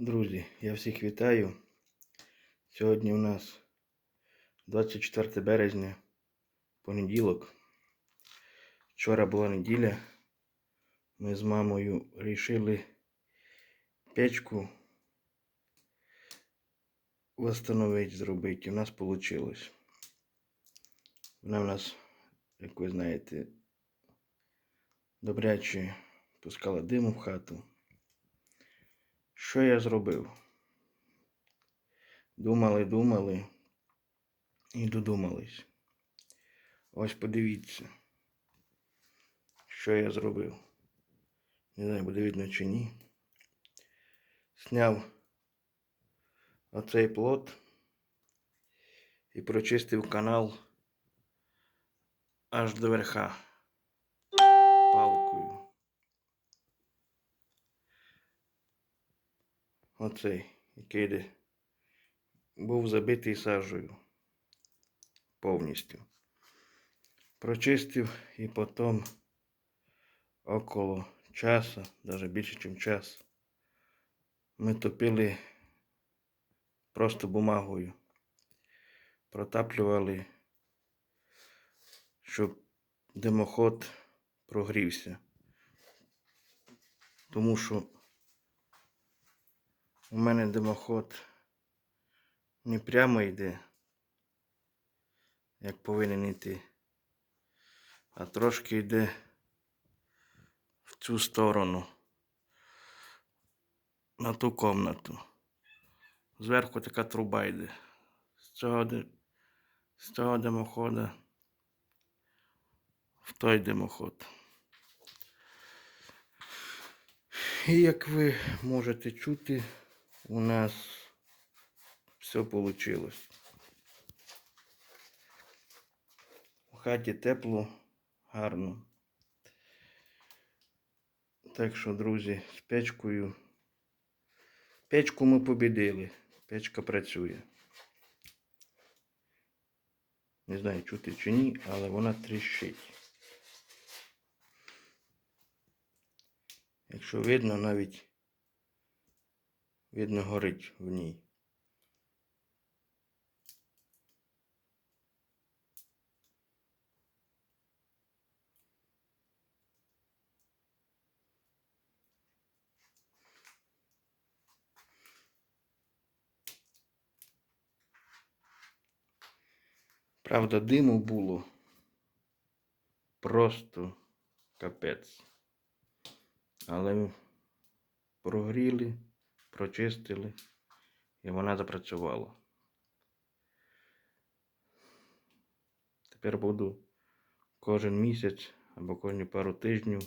Друзі, я всіх вітаю. Сьогодні у нас 24 березня, понеділок. Вчора була неділя. Ми з мамою вирішили печку восстановити, зробити. У нас вийшло. Вона в нас, як ви знаєте, добряче пускала диму в хату. Що я зробив? Думали, думали і додумались. Ось подивіться, що я зробив. Не знаю, буде видно чи ні. Сняв оцей плот і прочистив канал аж до верха Оцей, який йде, був забитий сажею повністю. Прочистив і потім около часу, навіть більше, ніж час, ми топили просто бумагою. Протаплювали, щоб димоход прогрівся. Тому що у мене димоход не прямо йде, як повинен йти, а трошки йде в цю сторону, на ту комнату. Зверху така труба йде. З цього, з цього димохода в той димоход. І як ви можете чути, у нас все вийшло. У хаті тепло, гарно. Так що, друзі, з печкою. Печку ми побідили. Печка працює. Не знаю, чути чи ні, але вона тріщить. Якщо видно, навіть видно горить в ній. Правда, диму було просто капець. Але прогріли, прочистили і вона запрацювала. Тепер буду кожен місяць або кожні пару тижнів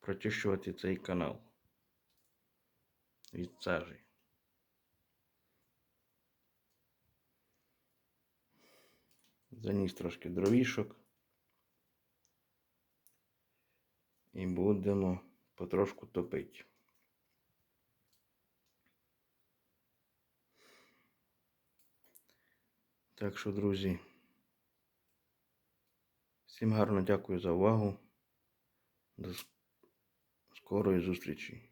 прочищувати цей канал від сажі. Заніс трошки дровішок. І будемо потрошку топити. Так що, друзі, всім гарно дякую за увагу. До скорої зустрічі.